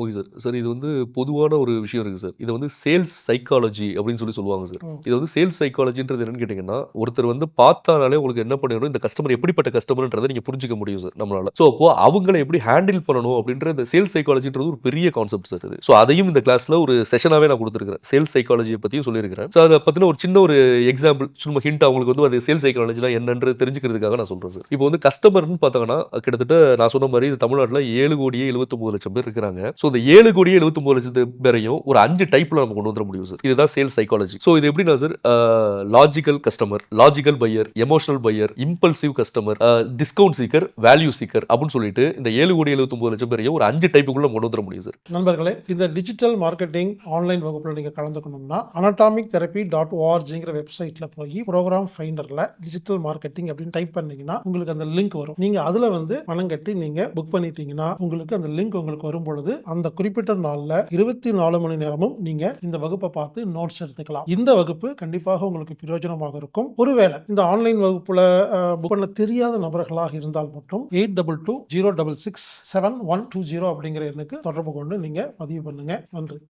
Okay sir. Sir இது வந்து பொதுவான ஒரு விஷயம் இருக்கு சார். இத வந்து சேல்ஸ் சைக்காலஜி அப்படின்னு சொல்லி சொல்லுவாங்க சார். இது வந்து சேல்ஸ் சைக்காலஜின்றது என்னன்னு கேட்டீங்கன்னா, ஒருத்தர் வந்து பார்த்தானாலே உங்களுக்கு என்ன பண்ணிரும், இந்த கஸ்டமர் எப்படிப்பட்ட கஸ்டமர்ன்றத நீங்க புரிஞ்சுக்க முடியும் சார் நம்மளால. ஸோ அப்போ அவங்கள எப்படி ஹேண்டில் பண்ணணும் அப்படின்ற இந்த சேல்ஸ் சைக்காலஜின்றது ஒரு பெரிய கான்செப்ட் சார் இது. ஸோ அதையும் இந்த கிளாஸ்ல ஒரு செஷனாவே நான் குடுத்துருக்கிறேன். சேல்ஸ் சைக்காலஜிய பத்தியும் சொல்லியிருக்கிறேன். ஸோ அத பத்தின ஒரு சின்ன ஒரு எக்ஸாம்பிள் சும்மா ஹிண்ட் அவங்களுக்கு வந்து அது சேல்ஸ் சைக்காலஜினா என்னன்றது தெரிஞ்சுக்கிறதுக்காக நான் சொல்றேன் சார். இப்போ வந்து கஸ்டமர்ன்னு பார்த்தாங்கன்னா, கிட்டத்தட்ட நான் சொன்ன மாரி தமிழ்நாட்டுல 7,79,00,000 பேர் இருக்கிறாங்க. ஸோ இந்த 7,79,00,000 பேரையும் ஒரு அஞ்சு டைப்பில் நம்ம கொண்டு வந்துட முடியும் சார். இதுதான் சேல்ஸ் சைக்காலஜி. ஸோ இது எப்படின்னா sir, logical customer, logical buyer, emotional buyer, impulsive customer, discount seeker, value seeker அப்படின்னு சொல்லிட்டு இந்த 7,79,00,000 பேரையும் ஒரு அஞ்சு டைப்புக்குள்ள கொண்டு வந்துட முடியும் சார். நண்பர்களே இந்த டிஜிட்டல் மார்க்கெட்டிங் ஆன்லைன் வகுப்பில் நீங்கள் கலந்துக்கணும்னா அனடாமிக் தெரப்பி டாட் ஓஆர்ஜிங்கிற வெப்சைட்டில் போய் ப்ரோக்ராம் ஃபைண்டரில் டிஜிட்டல் மார்க்கெட்டிங் அப்படின்னு டைப் பண்ணீங்கன்னா உங்களுக்கு அந்த லிங்க் வரும் நீங்கள் அதில் வந்து பணம் கட்டி நீங்கள் புக் பண்ணிட்டீங்கன்னா உங்களுக்கு அந்த லிங்க் உங்களுக்கு வரும் பொழுது அந்த குறிப்பிட்ட நாளில் இருபத்தி நாலு மணி நேரமும் நீங்கள் இந்த வகுப்பை பார்த்து நோட்ஸ் எடுத்துக்கலாம். இந்த வகுப்பு கண்டிப்பாக உங்களுக்கு பிரயோஜனமாக இருக்கும். ஒருவேளை இந்த ஆன்லைன் வகுப்புல புக் பண்ண தெரியாத நபர்களாக இருந்தால் மட்டும் eight double two zero double six seven one two zero அப்படிங்கிற எண்ணுக்கு தொடர்பு கொண்டு நீங்கள் பதிவு பண்ணுங்க. நன்றி.